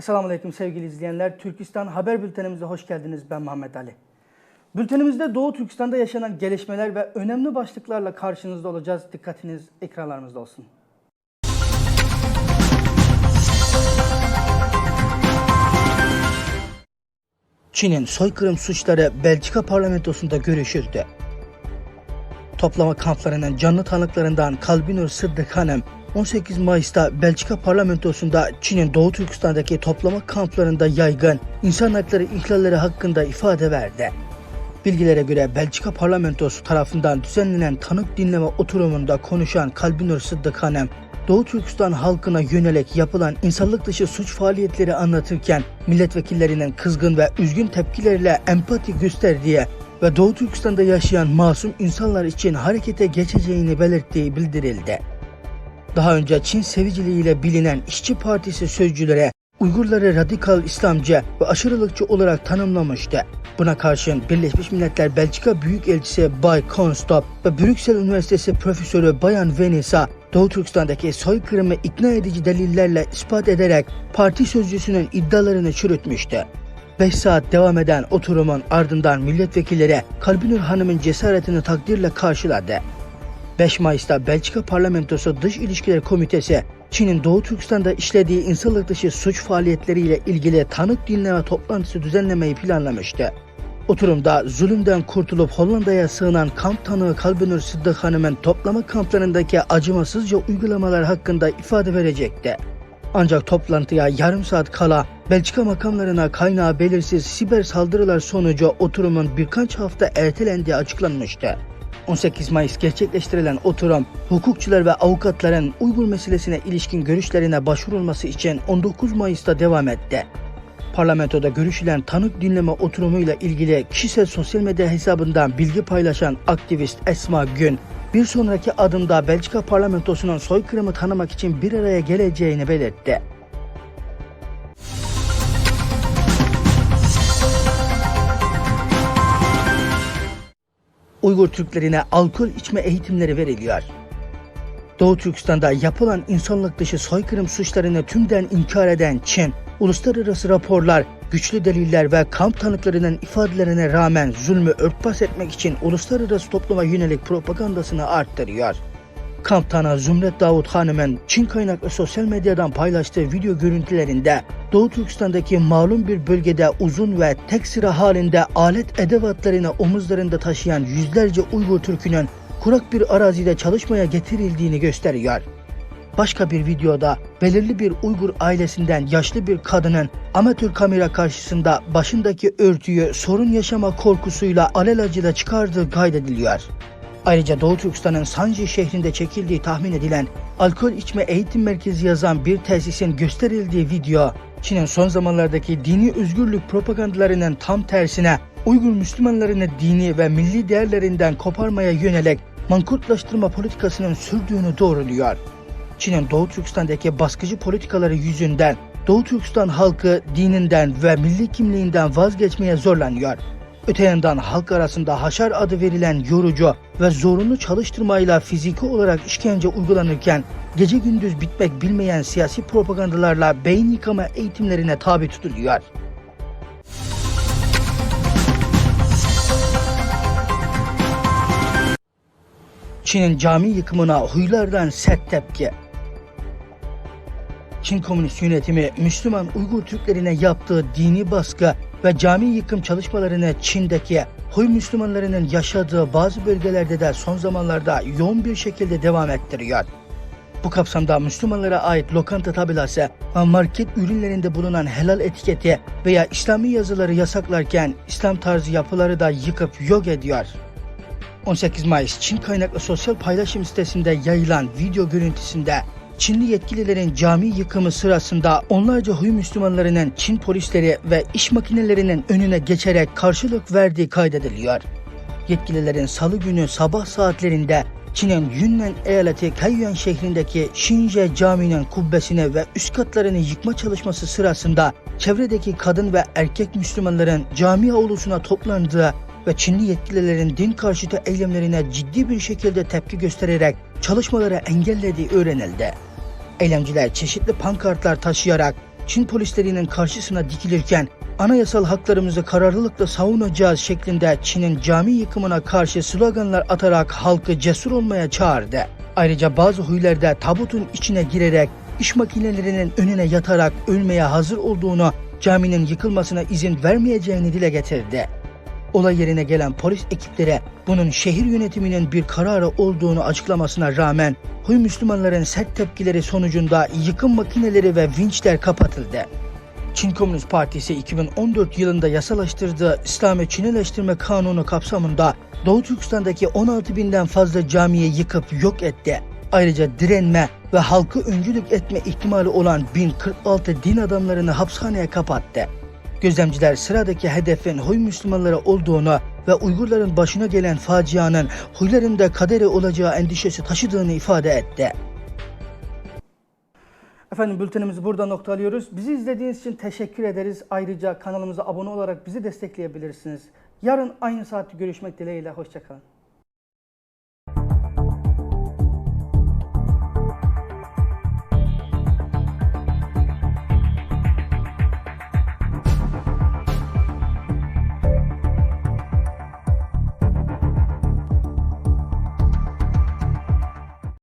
Esselamu Aleyküm sevgili izleyenler. Türkistan Haber Bültenimize hoş geldiniz. Ben Muhammed Ali. Bültenimizde Doğu Türkistan'da yaşanan gelişmeler ve önemli başlıklarla karşınızda olacağız. Dikkatiniz ekranlarımızda olsun. Çin'in soykırım suçları Belçika parlamentosunda görüşüldü. Toplama kamplarının canlı tanıklarından Kalbinur Sıddık Hanım 18 Mayıs'ta Belçika parlamentosunda Çin'in Doğu Türkistan'daki toplama kamplarında yaygın insan hakları ihlalleri hakkında ifade verdi. Bilgilere göre Belçika parlamentosu tarafından düzenlenen tanık dinleme oturumunda konuşan Kalbinur Sıddık Hanım, Doğu Türkistan halkına yönelik yapılan insanlık dışı suç faaliyetleri anlatırken milletvekillerinin kızgın ve üzgün tepkileriyle empati gösterdiği ve Doğu Türkistan'da yaşayan masum insanlar için harekete geçeceğini belirttiği bildirildi. Daha önce Çin seviciliğiyle bilinen İşçi Partisi sözcülere Uygurları radikal İslamcı ve aşırılıkçı olarak tanımlamıştı. Buna karşın Birleşmiş Milletler Belçika Büyükelçisi Bay Konstop ve Brüksel Üniversitesi Profesörü Bayan Venisa Doğu Türkistan'daki soykırımı ikna edici delillerle ispat ederek parti sözcüsünün iddialarını çürütmüştü. 5 saat devam eden oturumun ardından milletvekilleri Kalbinur Hanım'ın cesaretini takdirle karşıladı. 5 Mayıs'ta Belçika Parlamentosu Dış İlişkiler Komitesi, Çin'in Doğu Türkistan'da işlediği insanlık dışı suç faaliyetleriyle ilgili tanık dinleme toplantısı düzenlemeyi planlamıştı. Oturumda zulümden kurtulup Hollanda'ya sığınan kamp tanığı Kalbinur Sıddık Hanım'ın toplama kamplarındaki acımasızca uygulamalar hakkında ifade verecekti. Ancak toplantıya yarım saat kala Belçika makamlarına kaynağı belirsiz siber saldırılar sonucu oturumun birkaç hafta ertelendiği açıklanmıştı. 18 Mayıs gerçekleştirilen oturum, hukukçular ve avukatların Uygur meselesine ilişkin görüşlerine başvurulması için 19 Mayıs'ta devam etti. Parlamentoda görüşülen tanık dinleme oturumuyla ilgili kişisel sosyal medya hesabından bilgi paylaşan aktivist Esma Gün, bir sonraki adımda Belçika parlamentosunun soykırımı tanımak için bir araya geleceğini belirtti. Uygur Türklerine alkol içme eğitimleri veriliyor. Doğu Türkistan'da yapılan insanlık dışı soykırım suçlarını tümden inkar eden Çin, uluslararası raporlar, güçlü deliller ve kamp tanıklarının ifadelerine rağmen zulmü örtbas etmek için uluslararası topluma yönelik propagandasını arttırıyor. Kamp tanığı Zümret Davut Hanım'ın Çin kaynaklı sosyal medyadan paylaştığı video görüntülerinde Doğu Türkistan'daki malum bir bölgede uzun ve tek sıra halinde alet edevatlarını omuzlarında taşıyan yüzlerce Uygur Türk'ünün kurak bir arazide çalışmaya getirildiğini gösteriyor. Başka bir videoda belirli bir Uygur ailesinden yaşlı bir kadının amatör kamera karşısında başındaki örtüyü sorun yaşama korkusuyla alelacele çıkardığı kaydediliyor. Ayrıca Doğu Türkistan'ın Sanji şehrinde çekildiği tahmin edilen alkol içme eğitim merkezi yazan bir tesisin gösterildiği video, Çin'in son zamanlardaki dini özgürlük propagandalarının tam tersine Uygur Müslümanlarını dini ve milli değerlerinden koparmaya yönelik mankurtlaştırma politikasının sürdüğünü doğruluyor. Çin'in Doğu Türkistan'daki baskıcı politikaları yüzünden Doğu Türkistan halkı dininden ve milli kimliğinden vazgeçmeye zorlanıyor. Öte yandan halk arasında haşar adı verilen yorucu ve zorunlu çalıştırmayla fiziki olarak işkence uygulanırken gece gündüz bitmek bilmeyen siyasi propagandalarla beyin yıkama eğitimlerine tabi tutuluyor. Çin'in cami yıkımına huylardan sert tepki. Çin Komünist Yönetimi Müslüman Uygur Türklerine yaptığı dini baskı ve cami yıkım çalışmalarını Çin'deki Huy Müslümanlarının yaşadığı bazı bölgelerde de son zamanlarda yoğun bir şekilde devam ettiriyor. Bu kapsamda Müslümanlara ait lokanta tabelası ve market ürünlerinde bulunan helal etiketi veya İslami yazıları yasaklarken İslam tarzı yapıları da yıkıp yok ediyor. 18 Mayıs Çin kaynaklı sosyal paylaşım sitesinde yayılan video görüntüsünde Çinli yetkililerin cami yıkımı sırasında onlarca Huy Müslümanlarının Çin polisleri ve iş makinelerinin önüne geçerek karşılık verdiği kaydediliyor. Yetkililerin salı günü sabah saatlerinde Çin'in Yunnan eyaleti Kaiyuan şehrindeki Şinje Camii'nin kubbesini ve üst katlarını yıkma çalışması sırasında çevredeki kadın ve erkek Müslümanların cami avlusuna toplandığı ve Çinli yetkililerin din karşıtı eylemlerine ciddi bir şekilde tepki göstererek çalışmaları engellediği öğrenildi. Eylemciler çeşitli pankartlar taşıyarak Çin polislerinin karşısına dikilirken anayasal haklarımızı kararlılıkla savunacağız şeklinde Çin'in cami yıkımına karşı sloganlar atarak halkı cesur olmaya çağırdı. Ayrıca bazı huylerde tabutun içine girerek iş makinelerinin önüne yatarak ölmeye hazır olduğunu, caminin yıkılmasına izin vermeyeceğini dile getirdi. Olay yerine gelen polis ekipleri bunun şehir yönetiminin bir kararı olduğunu açıklamasına rağmen Huy Müslümanların sert tepkileri sonucunda yıkım makineleri ve vinçler kapatıldı. Çin Komünist Partisi 2014 yılında yasalaştırdığı İslami Çinileştirme Kanunu kapsamında Doğu Türkistan'daki 16 binden fazla camiyi yıkıp yok etti. Ayrıca direnme ve halkı öncülük etme ihtimali olan 1046 din adamlarını hapishaneye kapattı. Gözlemciler sıradaki hedefin Huy Müslümanları olduğunu ve Uygurların başına gelen facianın Huyların da kaderi olacağı endişesi taşıdığını ifade etti. Efendim bültenimizi burada noktalıyoruz. Bizi izlediğiniz için teşekkür ederiz. Ayrıca kanalımıza abone olarak bizi destekleyebilirsiniz. Yarın aynı saatte görüşmek dileğiyle. Hoşçakalın.